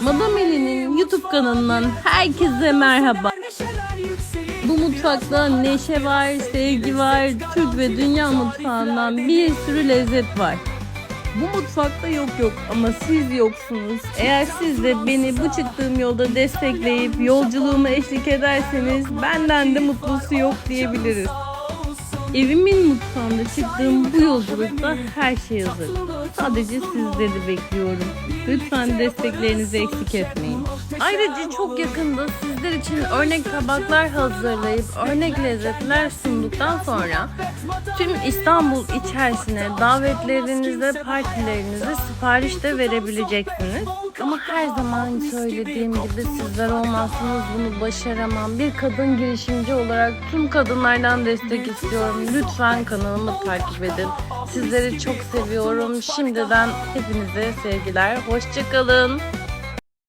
Madam Eli'nin YouTube kanalından herkese merhaba. Bu mutfakta neşe var, sevgi var, Türk ve dünya mutfağından bir sürü lezzet var. Bu mutfakta yok yok ama siz yoksunuz. Eğer siz de beni bu çıktığım yolda destekleyip yolculuğuma eşlik ederseniz benden de mutlusu yok diyebiliriz. Evimin mutfağında çıktığım bu yolculukta her şey hazır. Sadece sizleri bekliyorum. Lütfen desteklerinizi eksik etmeyin. Ayrıca çok yakında sizler için örnek tabaklar hazırlayıp örnek lezzetler sunduktan sonra tüm İstanbul içerisine davetlerinize, partilerinize sipariş de verebileceksiniz. Ama her zaman söylediğim gibi sizler olmazsanız bunu başaramam. Bir kadın girişimci olarak tüm kadınlardan destek istiyorum. Lütfen kanalımı takip edin. Sizleri çok seviyorum. Şimdiden hepinize sevgiler. Hoşçakalın.